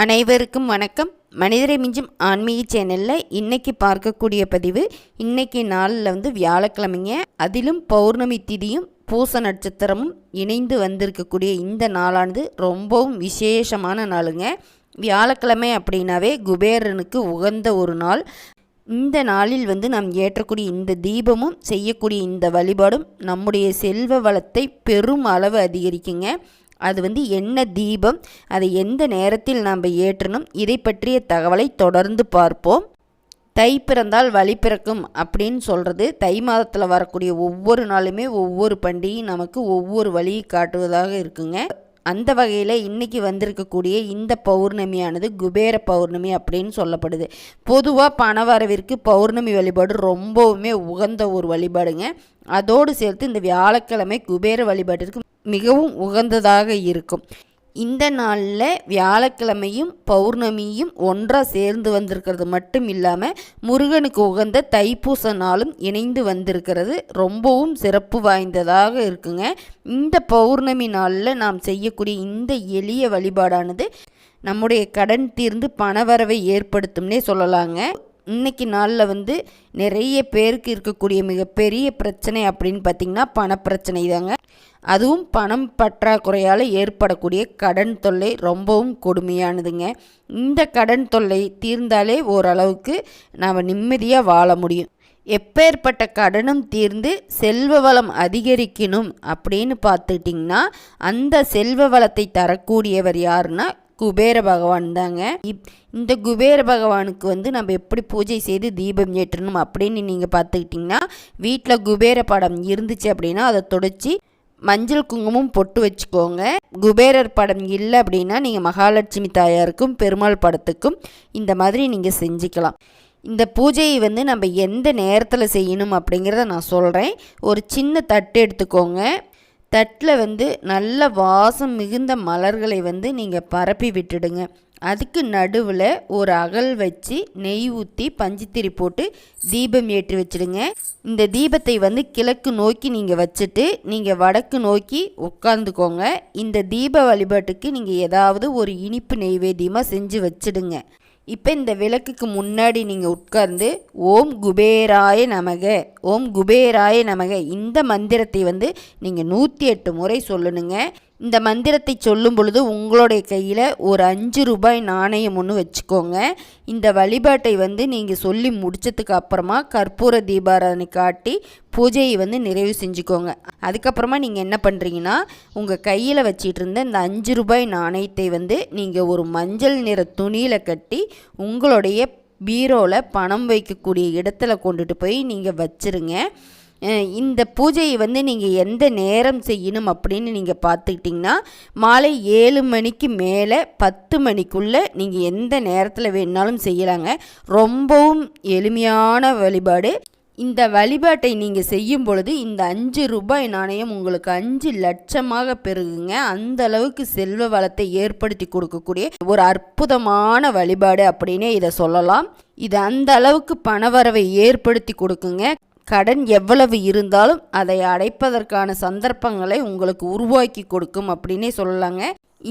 அனைவருக்கும் வணக்கம். மனிதரை மிஞ்சும் ஆன்மீக சேனலில் இன்னைக்கு பார்க்கக்கூடிய பதிவு இன்னைக்கு நாளில் வந்து வியாழக்கிழமைங்க. அதிலும் பௌர்ணமி திதியும் பூச நட்சத்திரமும் இணைந்து வந்திருக்கக்கூடிய இந்த நாளானது ரொம்பவும் விசேஷமான நாளுங்க. வியாழக்கிழமை அப்படின்னாவே குபேரனுக்கு உகந்த ஒரு நாள். இந்த நாளில் வந்து நாம் ஏற்றக்கூடிய இந்த தீபமும் செய்யக்கூடிய இந்த வழிபாடும் நம்முடைய செல்வ வளத்தை பெரும் அளவு அதிகரிக்குங்க. அது வந்து என்ன தீபம் அதை எந்த நேரத்தில் நாம் ஏற்றணும் இதை பற்றிய தகவலை தொடர்ந்து பார்ப்போம். தை பிறந்தால் வழி பிறக்கும் அப்படின்னு சொல்கிறது தை மாதத்தில் வரக்கூடிய ஒவ்வொரு நாளுமே ஒவ்வொரு பண்டிகையும் நமக்கு ஒவ்வொரு வழியை காட்டுவதாக இருக்குங்க. அந்த வகையில் இன்றைக்கி வந்திருக்கக்கூடிய இந்த பௌர்ணமியானது குபேர பௌர்ணமி அப்படின்னு சொல்லப்படுது. பொதுவாக பணவரவிற்கு பௌர்ணமி வழிபாடு ரொம்பவுமே உகந்த ஒரு வழிபாடுங்க. அதோடு சேர்த்து இந்த வியாழக்கிழமை குபேர வழிபாட்டிற்கு மிகவும் உகந்ததாக இருக்கும். இந்த நாளில் வியாழக்கிழமையும் பௌர்ணமியும் ஒன்றாக சேர்ந்து வந்திருக்கிறது மட்டும் இல்லாமல் முருகனுக்கு உகந்த தைப்பூச நாளும் இணைந்து வந்திருக்கிறது. ரொம்பவும் சிறப்பு வாய்ந்ததாக இருக்குங்க. இந்த பௌர்ணமி நாளில் நாம் செய்யக்கூடிய இந்த எளிய வழிபாடானது நம்முடைய கடன் தீர்ந்து பணவரவை ஏற்படுத்தும்னே சொல்லலாங்க. இன்னைக்கு நாளில் வந்து நிறைய பேருக்கு இருக்கக்கூடிய மிகப்பெரிய பிரச்சனை அப்படின்னு பார்த்திங்கன்னா பணப்பிரச்சனை தாங்க அதுவும் பணம் பற்றாக்குறையால் ஏற்படக்கூடிய கடன் தொல்லை ரொம்பவும் கொடுமையானதுங்க. இந்த கடன் தொல்லை தீர்ந்தாலே ஓரளவுக்கு நாம் நிம்மதியாக வாழ முடியும். எப்பேற்பட்ட கடனும் தீர்ந்து செல்வ வளம் அதிகரிக்கணும் அப்படின்னு பார்த்துக்கிட்டிங்கன்னா அந்த செல்வ வளத்தை தரக்கூடியவர் யாருன்னா குபேர பகவான் தாங்க. இந்த குபேர பகவானுக்கு வந்து நம்ம எப்படி பூஜை செய்து தீபம் ஏற்றணும் அப்படின்னு நீங்கள் பார்த்துக்கிட்டிங்கன்னா வீட்டில் குபேர படம் இருந்துச்சு அப்படின்னா அதை தொடச்சி மஞ்சள் குங்குமம் பொட்டு வச்சுக்கோங்க. குபேரர் படம் இல்லை அப்படின்னா நீங்கள் மகாலட்சுமி தாயாருக்கும் பெருமாள் படத்துக்கும் இந்த மாதிரி நீங்கள் செஞ்சுக்கலாம். இந்த பூஜையை வந்து நம்ம எந்த நேரத்தில் செய்யணும் அப்படிங்கிறத நான் சொல்கிறேன் ஒரு சின்ன தட்டு எடுத்துக்கோங்க. தட்டில் வந்து நல்ல வாசம் மிகுந்த மலர்களை வந்து நீங்கள் பரப்பி விட்டுடுங்க. அதுக்கு நடுவில் ஒரு அகல் வச்சு நெய் ஊற்றி பஞ்சுத்திரி போட்டு தீபம் ஏற்றி வச்சுடுங்க. இந்த தீபத்தை வந்து கிழக்கு நோக்கி நீங்கள் வச்சுட்டு நீங்கள் வடக்கு நோக்கி உட்காந்துக்கோங்க இந்த தீப வழிபாட்டுக்கு நீங்கள் ஏதாவது ஒரு இனிப்பு நெய்வேத்தியமாக செஞ்சு வச்சுடுங்க. இப்போ இந்த விளக்குக்கு முன்னாடி நீங்கள் உட்கார்ந்து ஓம் குபேராய நமக ஓம் குபேராய நமக இந்த மந்திரத்தை வந்து நீங்கள் நூற்றி எட்டு முறை சொல்லணுங்க. இந்த மந்திரத்தை சொல்லும் பொழுது உங்களுடைய கையில் ஒரு அஞ்சு ரூபாய் நாணயம் ஒன்று வச்சுக்கோங்க. இந்த வழிபாட்டை வந்து நீங்கள் சொல்லி முடித்ததுக்கு அப்புறமா கற்பூர தீபாராதனை காட்டி பூஜையை வந்து நிறைவு செஞ்சுக்கோங்க. அதுக்கப்புறமா நீங்கள் என்ன பண்ணுறீங்கன்னா உங்கள் கையில் வச்சிட்டு இருந்த இந்த அஞ்சு ரூபாய் நாணயத்தை வந்து நீங்கள் ஒரு மஞ்சள் நிற துணியில் கட்டி உங்களுடைய பீரோவில் பணம் வைக்கக்கூடிய இடத்துல கொண்டுட்டு போய் நீங்கள் வச்சுருங்க. இந்த பூஜையை வந்து நீங்கள் எந்த நேரம் செய்யணும் அப்படின்னு நீங்கள் பார்த்துக்கிட்டிங்கன்னா மாலை ஏழு மணிக்கு மேலே பத்து மணிக்குள்ளே நீங்கள் எந்த நேரத்தில் வேணுனாலும் செய்யலாங்க. ரொம்பவும் எளிமையான வழிபாடு. இந்த வழிபாட்டை நீங்கள் செய்யும் பொழுது இந்த அஞ்சு ரூபாய் நாணயம் உங்களுக்கு அஞ்சு லட்சமாக பெருகுங்க. அந்த அளவுக்கு செல்வ வளத்தை ஏற்படுத்தி கொடுக்கக்கூடிய ஒரு அற்புதமான வழிபாடு அப்படின்னே இதை சொல்லலாம். இது அந்த அளவுக்கு பணவரவை ஏற்படுத்தி கொடுக்குங்க. கடன் எவ்வளவு இருந்தாலும் அதை அடைப்பதற்கான சந்தர்ப்பங்களை உங்களுக்கு உருவாக்கி கொடுக்கும் அப்படின்னே சொல்லலாங்க.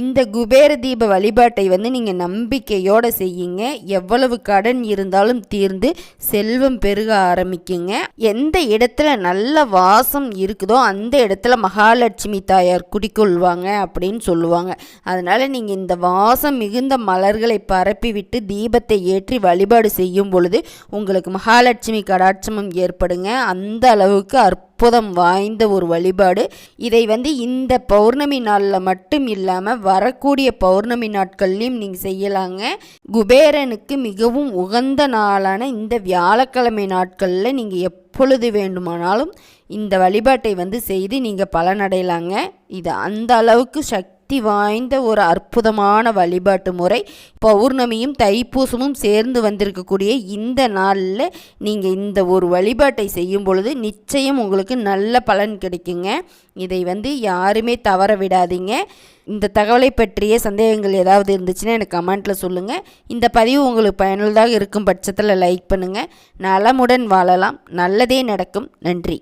இந்த குபேர தீப வழிபாட்டை வந்து நீங்கள் நம்பிக்கையோடு செய்யுங்க. எவ்வளவு கடன் இருந்தாலும் தீர்ந்து செல்வம் பெருக ஆரம்பிக்குங்க. எந்த இடத்துல நல்ல வாசம் இருக்குதோ அந்த இடத்துல மகாலட்சுமி தாயார் குடிக்கொள்வாங்க அப்படின்னு சொல்லுவாங்க. அதனால் நீங்கள் இந்த வாசம் மிகுந்த மலர்களை பரப்பி விட்டு தீபத்தை ஏற்றி வழிபாடு செய்யும் பொழுது உங்களுக்கு மகாலட்சுமி கடாட்சமும் ஏற்படுங்க. அந்த அளவுக்கு அற்ப அற்புதம் வாய்ந்த ஒரு வழிபாடு. இதை வந்து இந்த பௌர்ணமி நாளில் மட்டும் இல்லாமல் வரக்கூடிய பௌர்ணமி நாட்கள்லையும் நீங்கள் செய்யலாங்க. குபேரனுக்கு மிகவும் உகந்த நாளான இந்த வியாழக்கிழமை நாட்களில் நீங்கள் எப்பொழுது வேண்டுமானாலும் இந்த வழிபாட்டை வந்து செய்து நீங்கள் பலனடையலாங்க. இது அந்த அளவுக்கு சக்தி சக்தி வாய்ந்த ஒரு அற்புதமான வழிபாட்டு முறை. பௌர்ணமியும் தைப்பூசமும் சேர்ந்து வந்திருக்கக்கூடிய இந்த நாளில் நீங்கள் இந்த ஒரு வழிபாட்டை செய்யும் பொழுது நிச்சயம் உங்களுக்கு நல்ல பலன் கிடைக்குங்க. இதை வந்து யாருமே தவற விடாதீங்க. இந்த தகவலை பற்றிய சந்தேகங்கள் ஏதாவது இருந்துச்சுன்னா எனக்கு கமெண்ட்டில் சொல்லுங்கள் இந்த பதிவு உங்களுக்கு பயனுள்ளதாக இருக்கும் பட்சத்தில் லைக் பண்ணுங்கள் நலமுடன் வாழலாம். நல்லதே நடக்கும். நன்றி.